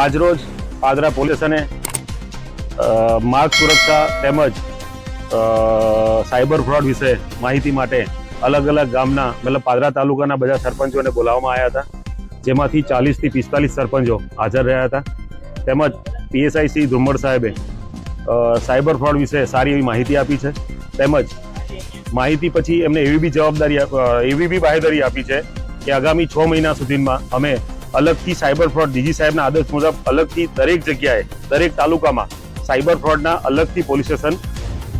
આજરોજ પાદરા પોલીસ અને માર્ગ સુરક્ષા તેમજ સાયબર ફ્રોડ વિશે માહિતી માટે અલગ અલગ ગામના, મતલબ પાદરા તાલુકાના બધા સરપંચોને બોલાવવામાં આવ્યા હતા. જેમાંથી ચાલીસથી પિસ્તાલીસ સરપંચો હાજર રહ્યા હતા. તેમજ પીએસઆઈ શ્રી ધુમ્મડ સાહેબે સાયબર ફ્રોડ વિશે સારી એવી માહિતી આપી છે. તેમજ માહિતી પછી એમને એવી બી જવાબદારી એવી બી બાહેધરી આપી છે કે આગામી છ મહિના સુધીમાં અમે અલગથી સાયબર ફ્રોડ, ડીજી સાહેબના આદેશ મુજબ અલગથી દરેક જગ્યાએ, દરેક તાલુકામાં સાયબર ફ્રોડના અલગથી પોલીસ સ્ટેશન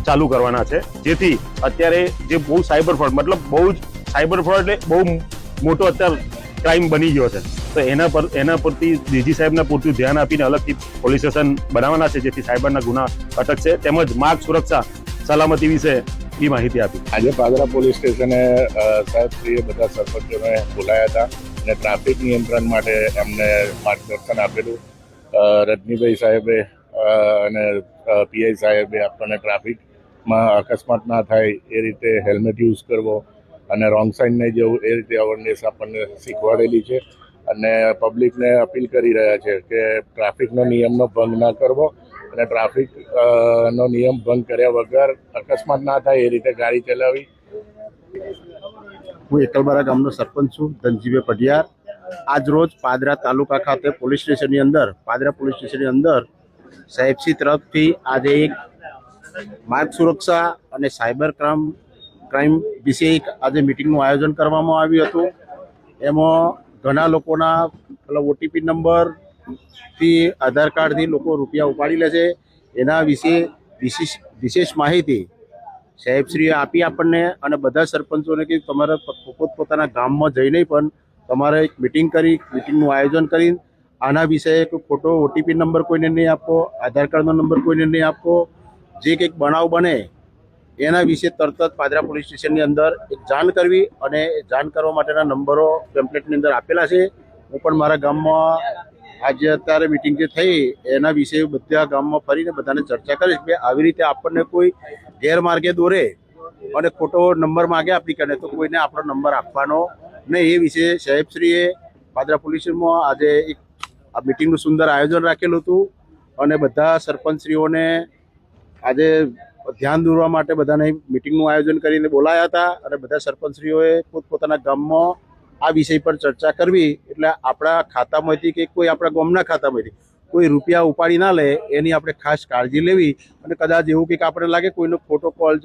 ચાલુ કરવાના છે. જેથી અત્યારે જે બહુ સાયબર ફ્રોડ, મતલબ બહુ જ સાયબર ફ્રોડ એટલે બહુ મોટો અત્યારે ક્રાઇમ બની ગયો છે. તો એના પર, એના પરથી ડીજી સાહેબના પૂરતું ધ્યાન આપીને અલગથી પોલીસ સ્ટેશન બનાવવાના છે, જેથી સાયબરના ગુના અટકશે તેમજ માર્ગ સુરક્ષા સલામતી વિશે એ માહિતી આપી. આજે પાદરા પોલીસ સ્ટેશને સાહેબ શ્રીએ બધા સરપંચોને બોલાયા હતા. અને ટ્રાફિક નિયંત્રણ માટે એમને માર્ગદર્શન આપેલું. રજનીભાઈ સાહેબે અને પીઆઈ સાહેબે આપણને ટ્રાફિકમાં અકસ્માત ના થાય એ રીતે હેલ્મેટ યુઝ કરવો અને રોંગ સાઈડ નહીં જવું એ રીતે અવેરનેસ આપણને શીખવાડેલી છે. અને પબ્લિકને અપીલ કરી રહ્યા છે કે ટ્રાફિકનો નિયમનો ભંગ ના કરવો અને ટ્રાફિક નો નિયમ ભંગ કર્યા વગર અકસ્માત ના થાય એ રીતે ગાડી ચલાવવી હું એકલબારા ગામનો સરપંચ છું, ધનજીભાઈ પઢિયાર. આજ રોજ પાદરા તાલુકા ખાતે પોલીસ સ્ટેશનની અંદર, પાદરા પોલીસ સ્ટેશનની અંદર સાહેબશ્રી તરફથી આજે એક માર્ગ સુરક્ષા અને સાયબર ક્રાઇમ ક્રાઇમ વિશે એક આજે મિટિંગનું આયોજન કરવામાં આવ્યું હતું. એમાં ઘણા લોકોના પેલા ઓટીપી નંબરથી આધાર કાર્ડથી લોકો રૂપિયા ઉપાડી લે છે. એના વિશે વિશેષ વિશેષ માહિતી સાહેબશ્રીએ આપી આપણને અને બધા સરપંચોને કે તમારે પોતપોતાના ગામમાં જઈને પણ તમારે એક મિટિંગ કરી મિટિંગનું આયોજન કરી, આના વિષયે કોઈ ખોટો ઓટીપી નંબર કોઈને નહીં આપવો આધાર કાર્ડનો નંબર કોઈને નહીં આપવો જે કંઈક બનાવ બને, એના વિશે તરત જ પાદરા પોલીસ સ્ટેશનની અંદર એક જાણ કરવી અને જાણ કરવા માટેના નંબરો પેમ્પલેટની અંદર આપેલા છે. હું પણ મારા ગામમાં આજે અત્યારે મિટિંગ જે થઈ, એના વિશે બધા ગામમાં ફરીને બધાને ચર્ચા કરીશ કે આવી રીતે આપણને કોઈ ગેરમાર્ગે દોરે અને ખોટો નંબર માગે આપણી કને, તો કોઈને આપણો નંબર આપવાનો નહીં. એ વિશે સાહેબશ્રીએ પાદરા પોલીસમાં આજે એક આ મિટિંગનું સુંદર આયોજન રાખેલું હતું અને બધા સરપંચશ્રીઓને આજે ધ્યાન દોરવા માટે બધાને મિટિંગનું આયોજન કરીને બોલાયા હતા અને બધા સરપંચશ્રીઓએ પોતપોતાના ગામમાં આ વિષય પર ચર્ચા કરવી એટલે આપણા ખાતામાંથી કે કોઈ આપણા ગામના ખાતામાંથી કોઈ રૂપિયા ઉપાડી ના લે, એની આપણે ખાસ કાળજી લેવી અને કદાચ એવું કંઈક આપણે લાગે કોઈનો ખોટો કોલ